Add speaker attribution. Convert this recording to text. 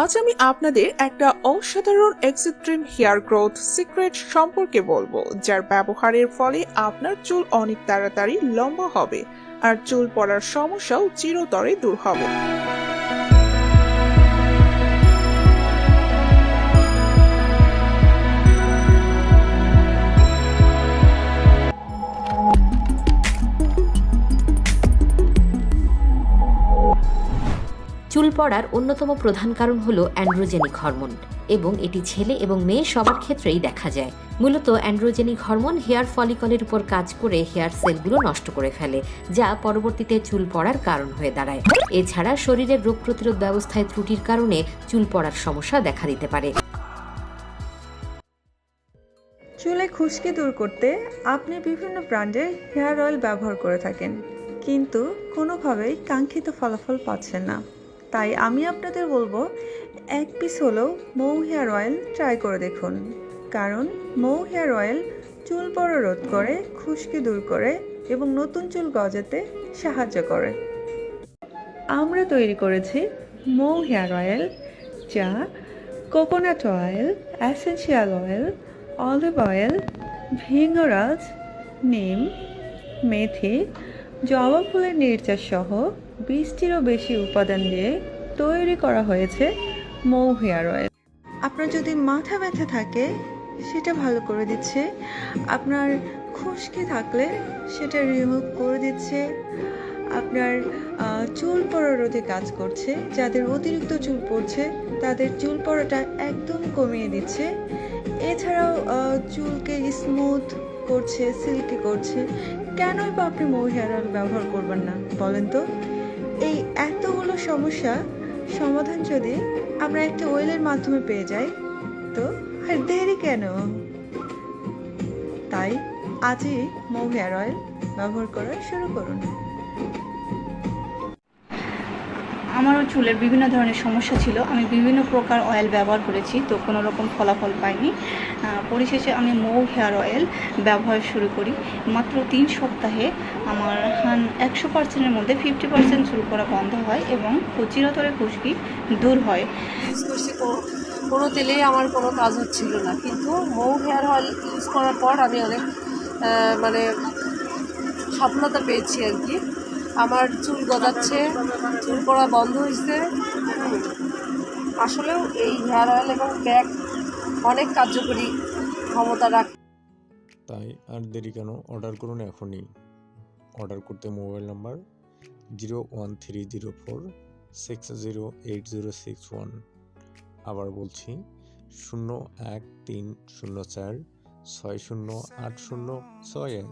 Speaker 1: আজ আমি আপনাদের একটা অসাধারণ এক্সিট্রিম হেয়ার গ্রোথ সিক্রেট সম্পর্কে বলব, যার ব্যবহারের ফলে আপনার চুল অনেক তাড়াতাড়ি লম্বা হবে, আর চুল পড়ার সমস্যাও চিরতরে দূর হবে।
Speaker 2: পড়ার অন্যতম প্রধান কারণ হলো অ্যান্ড্রোজেনিক হরমোন, এবং এটি ছেলে এবং মেয়ে সবার ক্ষেত্রেই দেখা যায়। মূলত অ্যান্ড্রোজেনিক হরমোন হেয়ার ফলিকলের উপর কাজ করে হেয়ার সেলগুলো নষ্ট করে ফেলে, যা পরবর্তীতে চুল পড়ার কারণ হয়ে দাঁড়ায়। এছাড়া শরীরের রোগ প্রতিরোধ ব্যবস্থায় ত্রুটির কারণে চুল পড়ার সমস্যা দেখা দিতে পারে।
Speaker 3: চুলে খুশকি দূর করতে আপনি বিভিন্ন ব্র্যান্ডের হেয়ার অয়েল ব্যবহার করে থাকেন, কিন্তু কোনোভাবেই কাঙ্ক্ষিত ফলাফল পাচ্ছেন না। তাই আমি আপনাদের বলব, এক পিস হলেও মৌ হেয়ার অয়েল ট্রাই করে দেখুন। কারণ মৌ হেয়ার অয়েল চুল বড় রোধ করে, খুশকি দূর করে এবং নতুন চুল গজাতে সাহায্য করে। আমরা তৈরি করেছি মৌ হেয়ার অয়েল যা coconut oil essential oil, olive oil, bhringraj, নিম, মেথি, জবা ফুলের নির্যাস সহ বিশটিরও বেশি উপাদান দিয়ে তৈরি করা হয়েছে মৌ হেয়ার অয়েল আপনার যদি মাথা ব্যথা থাকে, সেটা ভালো করে দিচ্ছে। আপনার খুশকি থাকলে সেটা রিমুভ করে দিচ্ছে। আপনার চুল পড়া রোধে কাজ করছে। যাদের অতিরিক্ত চুল পড়ছে, তাদের চুল পড়াটা একদম কমিয়ে দিচ্ছে। এছাড়াও চুলকে স্মুথ করছে সিল্কি করছে। কেনই বা আপনি মৌ হেয়ার অয়েল ব্যবহার করবেন না, বলেন তো? এই এতগুলো সমস্যা সমাধান যদি আমরা একটা ওয়েলের মাধ্যমে পেয়ে যাই, তো আর দেরি কেন? তাই আজই মৌ হেয়ার অয়েল ব্যবহার করা শুরু করুন।
Speaker 4: আমারও চুলের বিভিন্ন ধরনের সমস্যা ছিল। আমি বিভিন্ন প্রকার অয়েল ব্যবহার করেছি, তো কোনো রকম ফলাফল পাইনি। পরিশেষে আমি মৌ হেয়ার অয়েল ব্যবহার শুরু করি। মাত্র তিন সপ্তাহে আমার হান একশো পার্সেন্টের মধ্যে ফিফটি পার্সেন্ট চুল করা বন্ধ হয় এবং চিরতরে খুশকি দূর হয়।
Speaker 5: কোনো তেলেই আমার কোনো কাজ হচ্ছিল না। কিন্তু মৌ হেয়ার অয়েল ইউজ করার পর আমি অনেক মানে সফলতা পেয়েছি আর কি। আমার চুল গজাচ্ছে, চুল পড়া বন্ধ হয়েছে। আসলেও এই হেয়ার অয়েল এবং ব্যাগ অনেক কার্যকরী ক্ষমতা রাখে
Speaker 6: তাই আর দেরি কেন? অর্ডার করুন এখনই। অর্ডার করতে mobile number zero one three zero four six zero eight zero six one আবার বলছি, শূন্য এক তিন শূন্য চার, ছয় শূন্য আট শূন্য ছয় এক।